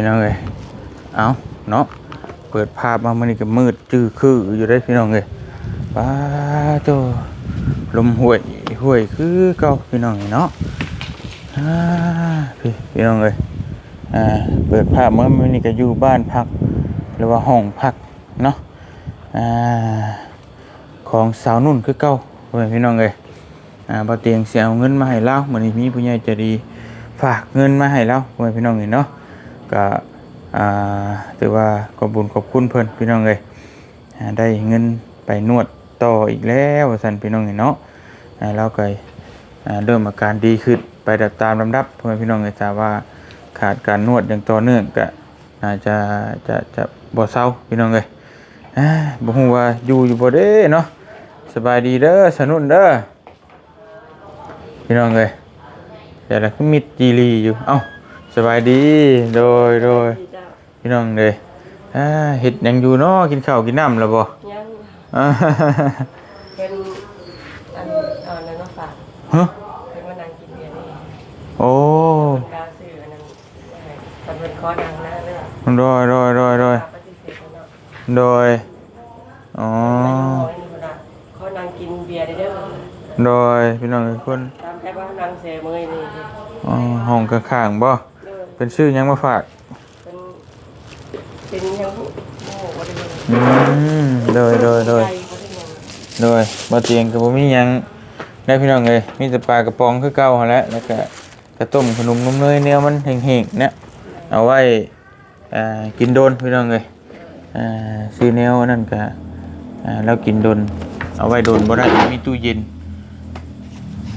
พี่น้องเอ้ยเอาเนาะเปิดภาพมามันนี่ก็มืดจื้อคืออยู่ได้พี่น้องเอ้ยป้าโตลมห่วยห่วยคือเก่าพี่น้องเอ้ยเนาะอ่าพี่พี่น้องเอ้ยอ่าเปิดภาพมามันนี่ก็อยู่บ้านพักหรือว่าห้องพักเนาะอ่าของสาวนุ่นคือเก่าเว้ยพี่น้องเอ้ยอ่าบ่เตียงเสียเอาเงินมาให้เราเหมือนี้มีผู้ใหญ่ใจดีฝากเงินมาให้เราเพื่อนพี่น้องเห็นเนาะ ก็อ่าถือว่าขอบบุญขอบคุณเพิ่นพี่น้องเลยได้เงินไปนวดต่ออีกแล้วสันพี่น้องเห็นาะอ่าเราก็เริ่มอาการดีขึ้นไปแบบตามลำดับเพื่อนพี่น้องเลยทราบว่าขาดการนวดอย่างต่อเนื่องก็น่าจะจะจะบ่เศร้าพี่น้องเลยอ่าบ่ฮู้ว่าอยู่อยู่บ่เด้เนาะสบายดีเด้อสนุนเด้อพี่น้องเลยแต่ละมิดจีรีอยู่เอ้า สบายดีโดยโดยพี่น้องเลยอ่าเห็ดหยังอยู่เนาะกินข้าวกินน้ำแล้วบ่ยังอ่าเป็นอันเอาอันนั้นมาฝากฮะเป็นมานางกินเบียร์นี่โอ้ดาวสื่ออันนั้นมันเป็นคอดังนะเรื่องโดยโดยโดยโดยปฏิเสธเนาะโดยอ๋อเขานางกินเบียร์ได้เด้อโดยพี่น้องทุกคนตามใจว่านางเสยเมยนี่อ๋อห้องข้างๆบ่ เด้อเป็นชื่อหยังมาฝากเป็นเป็นยังโอ้บ่ได้อืมโดยโดยโดย ใจบ่ได้ยังโดยบ่เตียงก็บ่มีหยังได้พี่น้องเอ้ยมีแต่ปลากระป๋องคือเก่าหั่นแหละแล้วก็กระต้มขนมนมเนยแนวมันแห้งๆเนี่ยเอาไว้อ่ากินโดนพี่น้องเอ้ยอ่าซื้อแนวนั่นก็อ่าแล้วกินโดน เอาไว้โดนบ่ได้มีตู้เย็น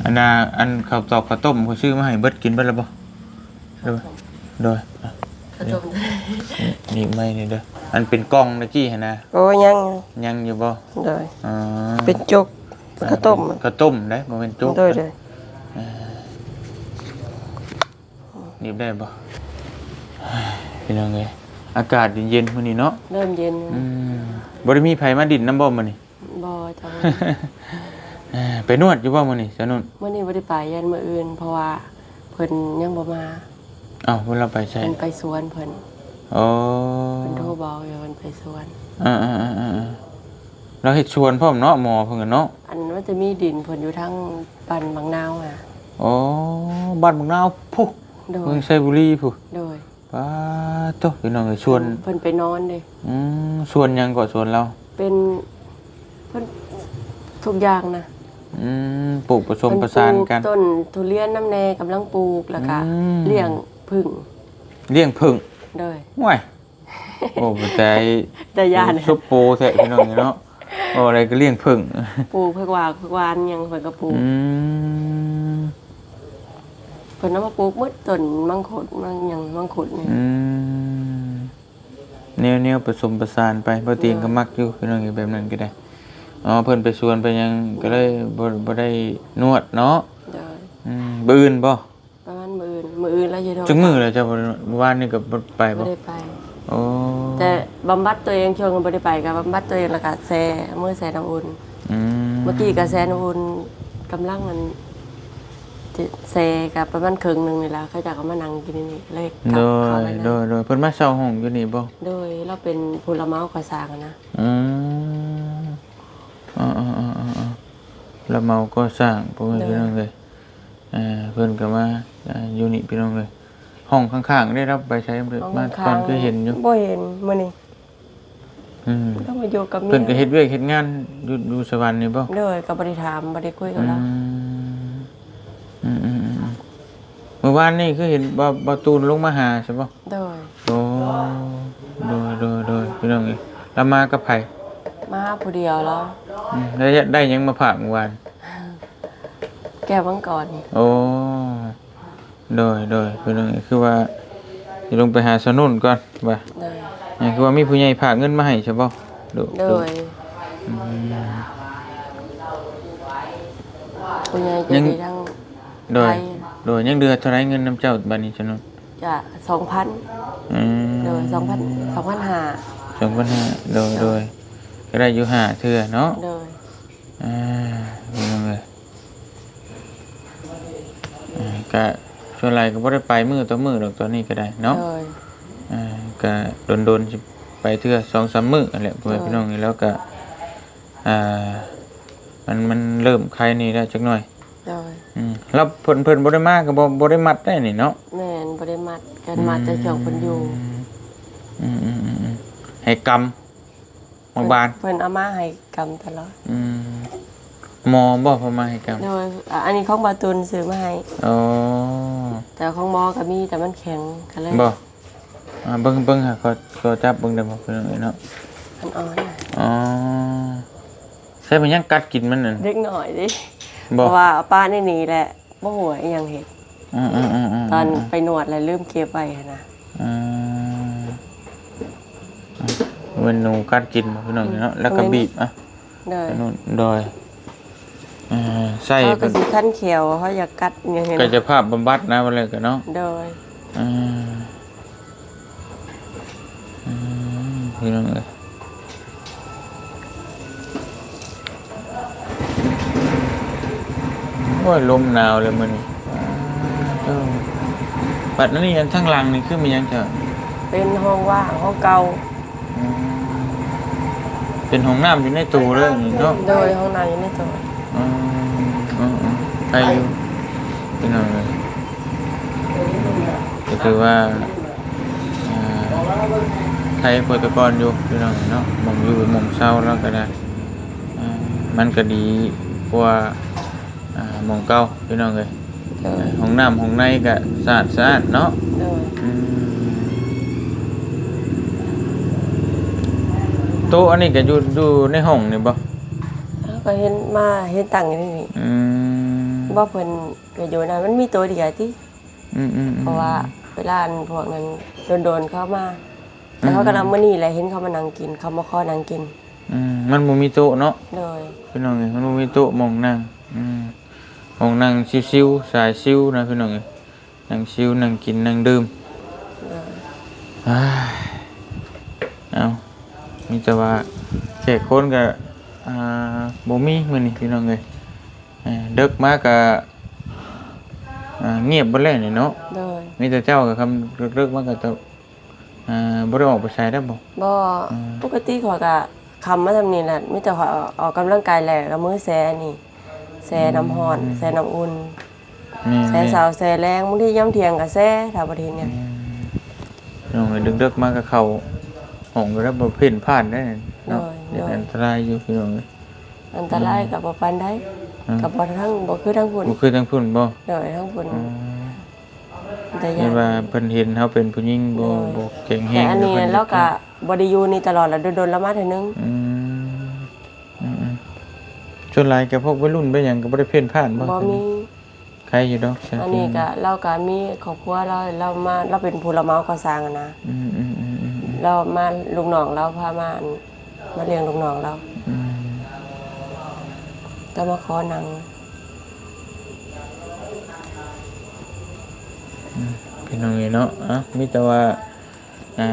อันน่ะอันข้าวตอกข้าวต้มเขาซื้อมาให้เบิดกินเบิดแล้วบ่โดย โดยอะกระจมนี่ไม่นี่เด้ออันเป็นกล้องตะกี้หั่นนะโอ้ยังยังอยู่บ่โดยอ๋อเป็นจกข้าวต้มข้าวต้มได้บ่เป็นจุกโดยเลยหนีบได้บ่พี่น้องเอ้ยอากาศเย็นๆมื้อนี้เนาะเริ่มเย็นอืมบ่ได้มีไผมาดินน้ำบ่มื้อนี้บ่จังเอ้อไปนวดอยู่บ่มื้อนี้สนุนเมื่อนี้บ่ได้ไปยันมื้ออื่นเพราะว่าเพิ่นยังบ่มา อ้าวเพิ่นเราไปใช่เพิ่นไปสวนเพิ่นโอ้เพิ่นโทรบอกอยู่เพิ่นไปสวน อ่าๆๆๆเราเฮ็ดชวนพร้อมเนาะหมอเพิ่นก็เนาะอันมันจะมีดินเพิ่นอยู่ทั้งปันบางนาวอะโอ้บ้านบักนาวพุโดเมืยองไซบุรีพุโดยป้าโตพี่น้องเอ้ยชวนเพิ่นไปนอนเด้อืมชวนหยังก็ชวนเราเป็นเพิ่นทุกอย่างนะอืมปลูกผสมประสานกัน เพิ่ปลูต้นทุเรียนน้ำแน่กำลังปลูกแล้วก็อืม เลี้ยง ผึ่งเลี้ยงผึ่งโดย ห่วยโอ้บ่ใจแต่ยาน ซุปโปแท้พี่น้องเนาะโอ้อะไรก็เลี้ยงผึ่งปลูกเพิ่นว่าเพิ่นวานหยังเพิ่นก็ปลูกอืมเพิ่นเอามาปลูกหมดต้นมังคุดมังหยังมังคุดนี่อืมแนวแนวผสมประสานไปบ่เตียงก็มักอยู่พี่น้องแบบนั้นก็ได้อ๋อเพิ่นไปชวนไปหยังก็เลยบ่บ่ได้นวดเนาะโดยอืมบื้นบ่ประ มาณมื้ออื่นมื้ออื่นแล้วจะโทรจังมื้อแล้วเจ้าบ่ได้นวดเมื่อวานนี่ก็บ่ไปบ่บ่ได้ไป โอ้แต่บำบัดตัวเองช่วงบ่ได้ไปก็บำบัดตัวเองแล้วก็แซ่มื้อแซ่น้ำอุ่น อืมเมื่อกี้กับแซนอุนกำลังมันจะแซกับประมาณครึ่งหนึ่งนี่แหละเขาจะก็มานั่งกินนี่เลยกโดลับเข้ายมาโดนะยโดยเพิ่นมาเช่าห้องอยู่นี่บ่โดยเราเป็นผลไม้ก่อสร้างอะนะอืมอ่าอ่าอ่าอ่าอ่าแล้วเมาก็สร้างพวกนี้พี่น้องเลย อ่าเพิ่นก็มาอ่าอยู่นี่พี่น้องเลยห้องข้างๆได้รับไปใช้มาตอนก็เห็นอยู่บ่เห็นมื้อนี้อืมต้องมาอยู่กับเมีเพิ่นก็เฮ็ดเวียกเฮ็ดงานอยู่อยู่สวรรค์นี่บ่โดยก็บ่ได้ถามบ่ได้คุยกับอืเรามอืมอืมอืมอืมเมื่อวานนี่คือเห็นบ่บ่ตูนลงมาหาใช่บ่โดยโอ้โดยโดยโดยพี่น้องเอ้ยแล้วมากับไผมาหาผู้เดียวแล้วอืมแล้วได้หยังมาฝากเมื่อวาน แก้วมังกรโอ้โดยโดยพี่น้องคือว่าสิลงไปหาสนุนก่อนว่าโดยนี่คือว่ามีผู้ใหญ่ฝากเงินมาให้ใช่ป่ะดูโดดูยผู้ใหญ่ใจะดีทั้งโดย ไทยโดยยังเดือเท่าไรเงินน้ำเจ้าบัดนี้สนุนจะ2,000อืมโดย2,000 2,500สองพันห้าโดยโดยก็ได้อยู่ห้าเทื่อเนาะ โดย อ่าพี่น้องเลยอ่า ก็ส่วนไรก็บ่ได้ไปมือต่อมือดอกตอนนี้ก็ได้เนาะโดยอก็โดนๆสิไปเทื่อ2-3มื้อนั่นแหละพ่อแม่พี่น้องแล้วก็อ่ามันมันเริ่มคลายนี่แล้วจักหน่อยโดยอืมแล้วเพิ่นเพิ่นบ่ได้มาก็บ่บ่ได้มัดได้นี่เนาะ แม่นบ่ได้มัดกันมาแต่ช่วงเพิ่นอยู่อืมอืมอืมอืมให้กำมาบาน เพิ่นเอามาให้กำตลอดอืม หมอบ่พอมาให้กำโดยอะอันนี้ของบาตุนซื้อมาให้อ๋อแต่ของหมอก็มีแต่มันแข็งก็เลยบ่อ่าเบิ่งเบิ่งหาขอขอจับเบิ่งได้บ่เพิ่นเอ้ยเนาะมันอ่อนน่ะอ๋อใช่มันยังกัดกินมันนั่นเล็กหน่อยดิเพบ่ราะว่าเอาป้านี่หนีแหละบ่หัวาอิหยังเห็นอืมอืมอืมอืมตอนไปนวดแล้วลืมเก็บไว้หั้นนะอืมมันหนูกัดกินบ่พี่น้องเนาะแล้วก็บีบอะโดยไปนู่นดอย อ่าใส่เขาก็เพิ่นสิขั้นเขียวเขาอยากกัดอหยังเห็นกายภาพบำบัดนะว่าเลยกันเนาะโดยอืมอืมพี่น้องเอ้ยโอ้ยลมหนาวเลยมื้อนี้อ้าวบัดนั้นนี่อันทั้งหลังนี่คือมีหยังจะเป็นห้องว่างห้องเก่าอืมเป็นห้องน้ำอยู่ในตู้เลยนี่เนาะโดยห้องน้ำอยู่ในตัวอืมอืม อืมใครอยู่พี่น้องเลยก็คือว่าอ่าใครโปรตกรอยู่พี่น้องเนาะหมองอยู่หมองเศร้าแล้วก็ได้อ่ามันก็ดีกว่าอ่าหมองเก่าพี่น้องเลยโดยห้องน้ำห้องในก็สะอาดสะอาดเนาะโดยอืมโต๊ะอันนี้ก็อยู่อยู่ในห้องนี่บ่แล้วก็เห็นมาเห็นตั้งอยู่นี่นี่อืม ว่าเพิ่นก็อยู่นะมันมีตัวเดียวที่อืมอืมอืม เพราะว่าเวลาอันพวกนั้นโดนๆเข้ามา แต่เขาก็นำมานี่แหละเห็นเขามานั่งกิน เขามาขอนั่งกินอืมมันบ่มีโต๊ะเนาะโดยพี่น้องเอ้ยมันบ่มีโต๊ะหมองนั่งอืมหมองนั่งชิวๆสายชิวนะพี่น้องเอ้ยนั่งชิวนั่งกินนั่งดื่มโดยอ้ายเอามีแต่ว่าแขกคนก็อ่าบ่มีมื้อนี้พี่น้องเอ้ย เอ่อดึกมาก็อ่าเงียบบ่แล้วนี่เนาะโดยมีแต่เจ้าก็คำเลิกๆมาก็จะอ่าบ่ได้ออกไปใช้ได้บ่ บ่ปกติขอยก็คำมาทำนี่แหละมีแต่ขอยออกกำลังกายแหละกับมือแซนี่แซน้ำร้อนแซน้ำอุ่น นี่แซสาวแซแรงบางทีย่ำเที่ยงก็แซถ้าบ่ทีเนี่ยน้องดึกๆมาก็เข้าห้องก็ได้บ่เพ่นผ่านได้เนาะโดยเดี๋ยวโดยอันตรายอยู่พี่น้องเอ้ย อันตรายกับบ่ปานได้อืม กับบ่ทั้งบ่คือทั้งพุ่นบ่คือทั้งพุ่นบ่โดยทั้งพุ่นอืมแต่ยาเห็นนว่าเพิ่นเห็นเฮาเป็นผู้หญิงบ่บ่เก่งแฮแต่งอันนี้พิ่แล้วก็บ่ได้อยู่นี่ตลอดแล้วโดนๆแล้วมาเทื่อนึงอืมอืมๆส่วนหลายก็พวกวัยรุ่นไปหยังก็บ่ได้เพ่นผ่านบ่บ่มี ใครอยู่ดอกใช่อันนี้ก็เราก็มีครอบครัวเราเรามาเราเป็นผู้รับเหมาก่อสร้างอะนะอืมอืมอืมอืมเรามาลูกน้องเราพามามาเลี้ยงลูกน้องเรา อืมจะมาขอหนังพี่น้องเอ้ยเนาะอะมีแต่ว่าอ่า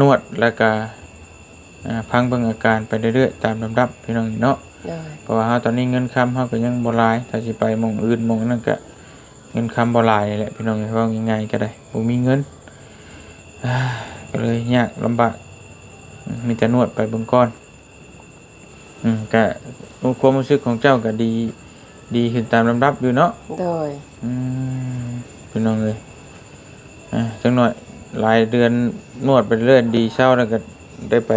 นวดแล้วก็อ่าพังเบิ่งอาการไปเรื่อยๆตามลำดับพี่น้องเอ้ยเนาะเลยเพราะว่าเฮาตอนนี้เงินคำเฮาก็ยังบ่หลายถ้าสิไปหม่องอื่นหม่องนั้นก็เงินคำบ่หลายนี่แหละพี่น้องเอ้ยเว้าง่ายๆก็ได้บ่มีเงินอ่าก็เลยยากลำบากอืมมีแต่นวดไปเบิ่งก่อน อืมก็ความรู้สึกของเจ้าก็ดี ดีขึ้นตามลำดับอยู่เนาะโดย อืมพี่น้องเลยอ่าจังหน่อยหลายเดือนนวดไปเรื่อยดีเศร้าแล้วก็ได้ไป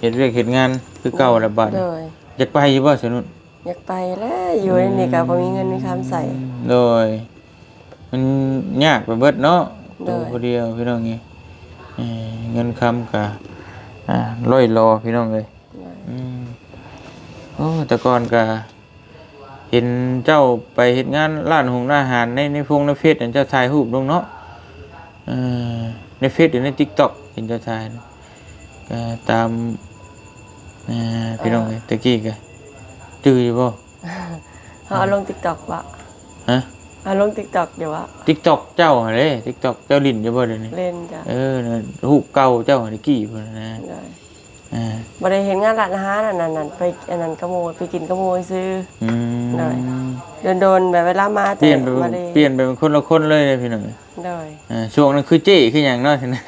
เห็นเรียกเห็นงานคือเก่าแล้วบัดโดนี้ยอยากไปอยู่บ่สนุนอยากไปแล้วอยู่ในนี่ก็บ่มีเงินมีคำใส่ โดย มันยากไปเบิดเนาะโดตัวยผู้เดียวพี่น้องนี่เอ่อเงินคำกะอ่าร้อยรอพี่น้องเลยอืม โอ้แต่ก่อนกะเห็นเจ้าไปเฮ็ดงานร้านหงร้านอาหารในในพงในเฟซเห็นเจ้าถ่ายรูปลงเนาะเอ่อในเฟซหรือใน TikTok เห็นเจ้าถ่ายก็ตามเอ่อพี่น้องเลยตะกี้กะจื้ออยู่บ่เฮาเอาลง TikTok ว่ะฮะเอาลง TikTok อยู่ว่ะ TikTok เจ้าหั่นเด้ TikTok เจ้าลิ้นอยู่บ่เดี๋ยวนี้เล่นจ้ะเออน่ะรูปเก่าเจ้าตะกี้พุ่นนะโดย อ่าบ่ได้เห็นงานร้านอาหารอันนั้นนั่นไปอันนั้นก็โมยไปกินก็โมยซื้อ อืมได้โดนๆแบบเวลามาเปลี่ยนไปมาเลยเปลี่ยนไปเป็นคนละคนเลยพี่น้องโดยอ่าช่วงนั้นคือเจ๊คืออย่างเน้อยนะ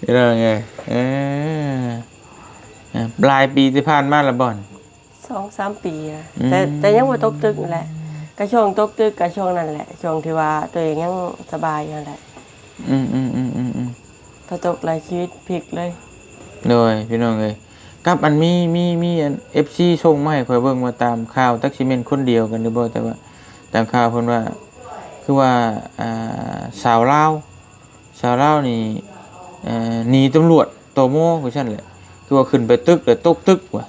พี่น้องไงเอออ่าปลายปีที่ผ่านมาและบ่อน สองสามปีนะอืม แต่แต่ยังบ่ตกตึกนั่นแหละก็ช่วงตกตึกก็ช่วงนั้นแหละช่วงที่ว่าตัวเองยังสบายอยู่นั่นแหละอืมอืมอืม อืมอืมพอตกหลายชีวิตพลิกเลย โดยพี่น้องเลยกับอันมีมีมีอันเอฟซีส่งมาให้ข่อยเบิ่งมาตามข่าวตักซิเมนคนเดียวกันหรือบ่แต่ว่าตามข่าวเพิ่นว่าคือว่าอ่าสาวลาวสาวลาวนี่เอ่อหนีตำรวจโตโม่คือซั่นแหละคือว่าขึ้นไปตึกแล้วตกตึกว่ะ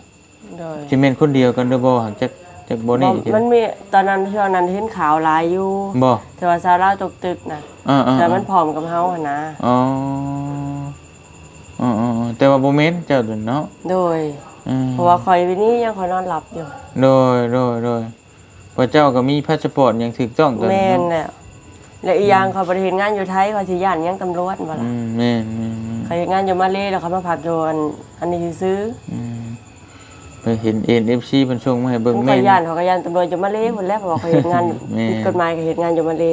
โดยซิเมนคนเดียวกันหรือบ่หักจักจักบ่นี่ที่มันมีตอนนั้นช่วงนั้นเห็นข่าวหลายอยู่บ่แต่ว่าซาร่าตกตึกนะอ่าๆแต่มันผอมกับเฮาหั่นนะอ๋ออ๋อๆๆ แต่ว่าบ่แม่นเจ้าเด้อเนาะโดย อืมเพราะว่าคอยวินี่ยังคอยนอนหลับอยู่ โดยโดยโดยพระเจ้าก็มีพาสปอร์ตอย่างถูกต้องตอนแม่นี้นเนาะแล้วและอีกอย่างเขาบ่ได้เฮ็ดงานอยู่ไทยเขาสิย่านยังตำรวจบ่ล่ะอืมแม่นแม่นแม่น เขาเฮ็ดงานอยู่มาเลแล้วเขามาพักอยู่อันอันนี้ซื้ออืมไปเห็น NFC เพิ่นส่งมาให้เบิ่งเขาแม่ก็นย่านเขาก็ย่านตำรวจอยู่มาเลพุ่นแหล้วเพราะว่าเขาเฮ็ดงานแม่ผิดกฎหมายก็เฮ็ดงานอยู่มาเล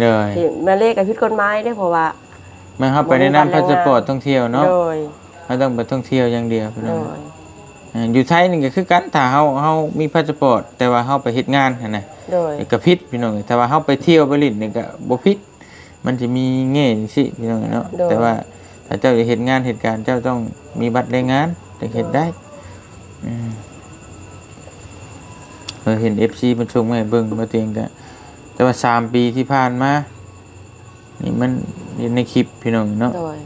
เลยที่มาเลก็ผิดกฎหมายเด้เพราะว่า มาเฮาไปในนามพาสปอร์ตท่องเที่ยวเนาะโดย เฮาต้องไปท่องเที่ยวอย่างเดียวพี่โดน้องยอ่าอยู่ไทยนี่ก็คือกันถ้าเฮาเฮามีพาสปอร์ตแต่ว่าเฮาไปเฮ็ดงานหั่นน่ะโดยก็ผิดพี่น้องแต่ว่าเฮาไปเที่ยวไปเลินนี่ก็บ่ผิดมันจะมีแง่จังซี่พี่น้องเนาะแต่ว่าถ้าเจ้าจะเฮ็ดงานเหตุการณ์เจ้าต้องมีบัตรแรงงานถึงเฮ็ดได้อืมเออเห็น FC มันส่งมาให้เบิ่งมาเตียงกันแต่ว่า3ปีที่ผ่านมานี่มันอยู่ในคลิปพี่น้องเนาะ โดย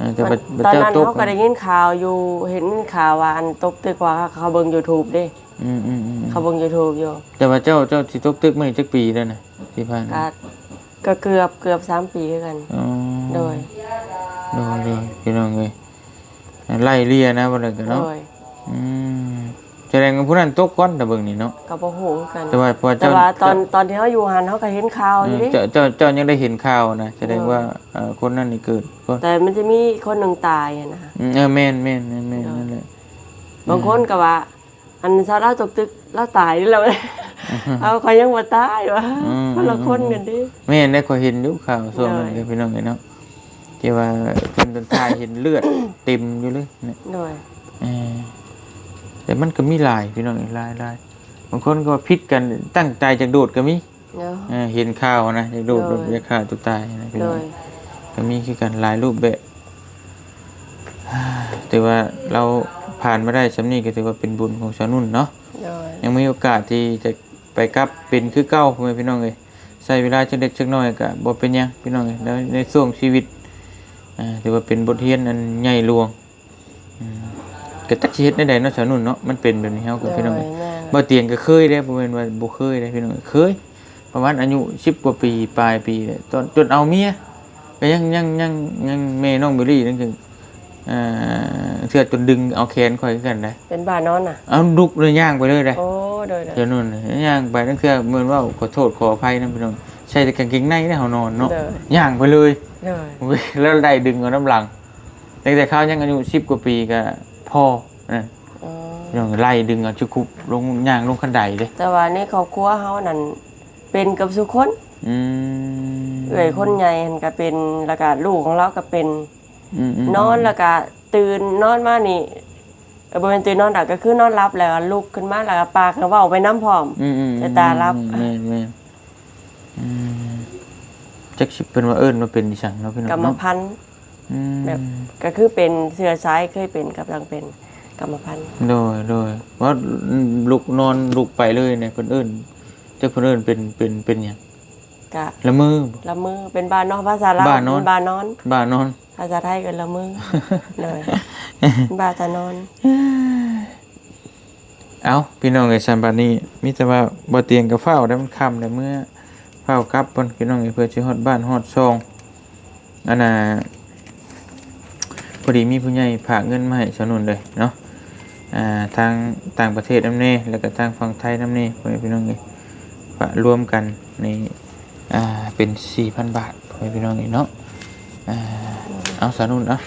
เออแต่ว่าตอนเจ้านั้นตกเขาก็ได้ยินข่าวอยู่เห็นข่าวว่าอันตกตึกว่าเขาเบิ่ง YouTube เด้อืมอืมอืมเขาเบิ่ง YouTube อยู่แต่ว่าเจ้าเจ้าสิตกตึกมาอีกจักปีแล้วนะที่ผ่านมาก็ก็เกือบเกือบสามปีคือกัน อ๋อโดย โดยโดยพี่น้องเอ้ยไล่เลี่ยนะบ่ได้กันโดเนาะยอืม แสดงว่าผู้นั้นตกก้อนแต่เบิ่งนี่เนาะก็บ่ฮู้คือกันแต่ว่าพอแต่เจ้าว่าตอนตอนที่เขาอยู่หันเขาก็เห็นข่าวเออยู่อดิเจ้าเจ้าเจ้ายังได้เห็นข่าวนะแสดงว่าเอ่อคนนั้นนี่เกิดก็แต่มันจะมีคนหนึ่งตายอะนะอืมเออแม่นแม่นแม่นแม่นนั่นแหละบางคนก็ว่า อันซาร่าตกตึกแล้วตายนี่แล้ว เอาเขายังบ่ตายวะคนละคนกันดิ แม่นได้ขอยเห็นอยู่ข่าวส่วนนั้นได้เด้อพี่น้องเอ้ยเนาะที่ว่าเพิ่นจนตายเห็นเลือดเต็มอยู่เลยเนี่ยโดยเออ แต่มันก็มีหลายพี่น้องเอ้ยหลายหลายบางคนก็พิษกันตั้งใจจะโดดก็มีเนาะเออเห็นข่าวนะจะโดดโดยจะฆ่าตัวตายนะพี่โดน้องยก็มีคือกันหลายรูปแบบแต่ว่าเราผ่านมาได้สำนี้ก็ถือว่าเป็นบุญของชาวนุ่นเนาะ โดยยังมีโอกาสที่จะไปกลับเป็นคือเก้าพ่อแม่พี่น้องเลยใช้เวลาจักเล็กจักน้อยก็บ่เป็นหยังพี่น้องเลยแล้วในช่วงชีวิตอ่าถือว่าเป็นบทเรียนอันใหญ่หลวงอืม ก็ตักสิเฮ็ดได้ใดเนาะชาวนุ่นเนาะมันเป็นแบบนี้เฮาก็พี่น้องโดเอ้ยยแม่บ่เตียงก็เคยเด้บ่แม่นว่าบ่เคยเด้พี่น้องเคย ประมาณอายุ10กว่าปีปลายปีเลยตอนจนเอาเมียก็ยังยังยังยังแม่น้องเบลลี่นั่นคืออ่าเทื่อจนดึงเอาแขนข่อยคือกันได้เป็นบ้านนอนน่ะเอาลุกเลยย่างไปเลยได้ โอ้โดยโดย เดี๋ยวนู่นย่างไปนั่นคือเหมือนว่าขอโทษขออภัยนะพี่น้องใส่แต่กางเกงในได้เฮานอนเนาะโดยย่างไปเลยโดย เว้ยแล้วได้ดึงเอาน้ำหลังตั้งแต่เขายังอายุ10กว่าปีก็ พ่อนั่นอ๋อพี่น้องไล่ดึงเอาชุกุบลงย่างลงคันไดเด้แต่ว่าในครอบครัวเฮานั่นเป็นกับสุคนอืมเอ้ยคนใหญ่หันก็เป็นแล้วก็ลูกของเราก็เป็นอืมๆนอนแล้วก็ตื่นนอนมานี่เออบริเวณตื่นนอนดักก็คือนอนรับแล้วก็ลุกขึ้นมาแล้วก็ปากก็เว่าไปน้ำพร้อม อืมอืมแต่ตารับ แม่นแม่นอืมจักสิเป็นว่าเอิ้นว่าเป็นดิฉันเนาะพี่น้องกรรมเนาะพันธุ์อืม แบบก็คือเป็นเสื้อซ้ายเคยเป็นกับลังเป็นกรรมพันธุ์โดยโดยว่าลุกนอนลุกไปเลยเนี่ยเพิ่นเอิ้นจักเพิ่นเอิ้นเป็นเป็นเป็นหยังกะละมือบ่ละมือเป็นบ้านนอนภาษาลาวบ้านนอนบ้านนอนบ้านอนภาษาไทยก็ละมือเลยบ้านตานอนเอาพี่น้องไอ้ซันบานี้มีแต่ว่าบ่เตียงกับเฝ้าได้มันค่ำแล้วเมื่อเฝ้ากลับเพิ่นพี่น้องไอ้เพื่อสิฮอดบ้านฮอดซองอันน่ะพ อดีมีผู้ใหญ่ฝากเงินมาให้สนุนเลยเนาะอ่าทางต่างประเทศนำแน่แล้วก็ทางฝั่งไทยนำแน่พ่อแม่พี่น้องเอ้ยฝากรวมกันในอ่าเป็น4,000บาทพ่อแม่พี่น้องเอ้ยเนาะอ่าเอาสนุนเอา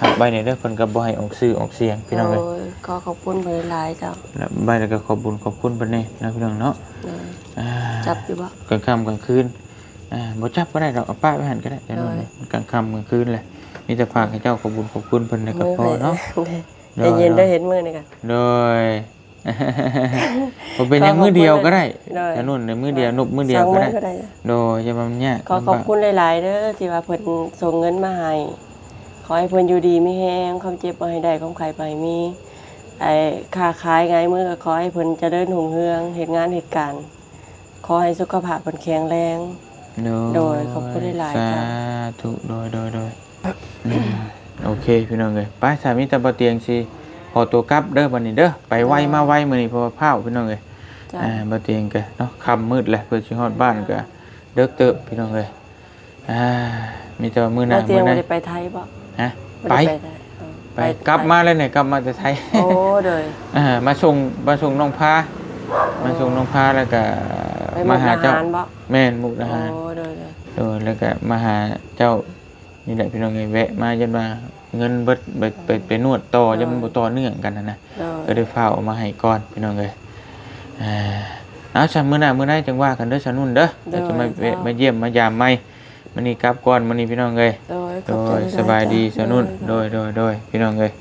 หักใบเนี่ยเด้อเพิ่นก็บ่ให้ออกชื่อออกเสียงพี่น้องเอ้ย โดยก็ขอบคุณเพิ่นหลายเจ้าแล้วใบแล้วก็ขอบบุญขอบคุณเพิ่นนี่นะพี่น้องเนาะโดยอ่าจับอยู่บ่ กลางค่ำกลางคืนอ่าบ่จับก็ได้ดอกเอาป้ายไว้หั่นก็ได้เดี๋ยวนู้นได้กลางค่ำกลางคืนแหละ มีแต่ฝากให้เจ้าขอบบุญขอบคุณเพิ่นแล้วก็พอเนาะใจเย็นได้เห็นมือนี่กันโดยบ่เป็นอย่างมือเดียวก็ได้ได้แต่นู่นในมือเดียวนุบมือเดียวก็ได้สองมื้อก็ได้จ้ะโดยจะมันยากขอขอบคุณหลาย ๆเด้อที่ว่าเพิ่นส่งเงินมาให้ขอให้เพิ่นอยู่ดีมีแฮงความเจ็บบ่ให้ได้ความไข้บ่ให้มีไอ้ค้าขายไงมือก็ขอให้เพิ่นเจริญรุ่งเรืองเฮ็ดงานเหตุการณ์ขอให้สุขภาพเพิ่นแข็งแรง โดยขอบคุณหลายๆสาครับธุโดยโดยโดยอืม โอเคพี่น้องเอ้ยไปสามีตะบ่เตียงสิขอตัวกลับเด้อบัดนี้เด้อไปไวมาไวมื้อนี้เพราะว่าพาวพี่น้องเอ้ยจ้ะอ่าบ่เตียงก็เนาะค่ำมืดแล้วเพื่อสิฮอดบ้านก็เด้อเติบพี่น้องเอ้ยอ่ามีแต่ว่ามื้อหน้าเราเตรียมื้มอไหนบ่ได้ไปไทยบ่ฮะบ่ไปได้ไทยเออไปกลับมาเลยเนี่ยกลับมาแต่ไทยโอ้เด้ออ่ามาส่งมาส่งน้องพามาส่งน้องพาแล้วก็ไปมามาหาหาเจ้าเจ้าบ่แม่นมุกดาโอ้หารเด้อเด้อเออแล้วก็มาหาเจ้า นี่แหละพี่น้องไงแวะมาจนมาเงินเบิดไปไปไปนวดต่อจะมันบ่ต่อเนื่องกันนะนะเด้อก็ได้ฟ้าวเอามาให้ก่อนพี่น้องเลยอ่าเอาฉันมื้อหน้ามื้อไหนจังว่ากันเด้อฉันนุ่นเด้อเดี๋ยวจะมาแวะมาเยี่ยมมายามใหม่มื้อนี้กลับก่อนมื้อนี้พี่น้องเอ้ยโดยโดขอบใจยหลสบายดีจ้ะสนุนโดยโดยโดยพี่น้องเลย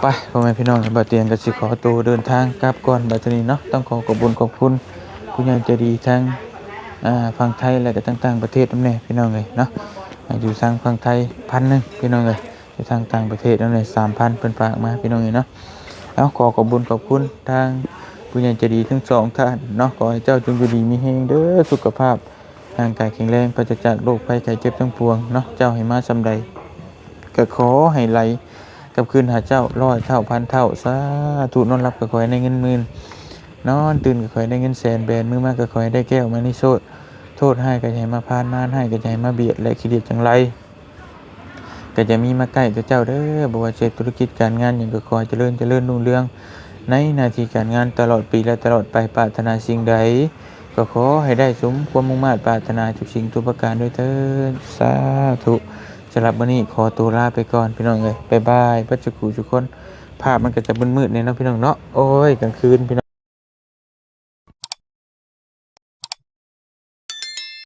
ไปพ่อแม่พี่น้องบาเตียงกับสิขอตัวเดินทางกลับก่อนบัดนี้เนาะต้องขอขอบคุญขอบคุณผู้ใหญ่ใจดีทั้งอ่าฝั่งไทยและก็ต่างๆประเทศนั่นแหละพี่น้องเลยเนาะ อยู่ทางฝั่งไทยพันหนึ่งพี่น้องเลยอยู่ทางต่างประเทศนั่นเลยสามพันเป็นฝากมาพี่น้องเลยเนาะแล้วขอขอบุญขอบคุณทางผู้ใหญ่ใจดีทั้งสองท่านเนาะขอให้เจ้าจงอยู่ดีมีเฮงเด้อสุขภาพร่างกายแข็งแรงปราศจากโรคภัยไข้เจ็บทั้งปวงเนาะเจ้าให้มาสำใดก็ขอให้ไหลกับคืนหาเจ้าร้อยเท่าพันเท่าสาธุนอนรับก็ขอให้ได้เงินหมื่นนอนตื่นก็ขอให้ได้เงินแสนแบนมือมากก็ขอให้ได้แก้วมานิโซด โทษให้ก็อย่าให้มาพานมานให้ก็อย่าให้มาเบียดและขี้เดียดจังไรก็จะมีมาใกล้ตัวเจ้าเด้อบว่าจะธุรกิจการงานอย่างก็ขอให้เจริญเจริญรุ่งเรือง ในนาทีการงานตลอดปีและตลอดไปปรารถนาสิ่งใด ก็ขอให้ได้สมความมุ่งมา่ปรารถนาทุกสิ่งทุกประการด้วยเถิดสาธุสำหรับวันนี้ขอตัวลาไปก่อนพี่น้องเอ้ยบายบายพื่อจะกูทุกคน ภาพมันก็จะมืดๆเนี่ยเนาะพี่น้องเนาะโอ้ยกลางคืนพี่น้อง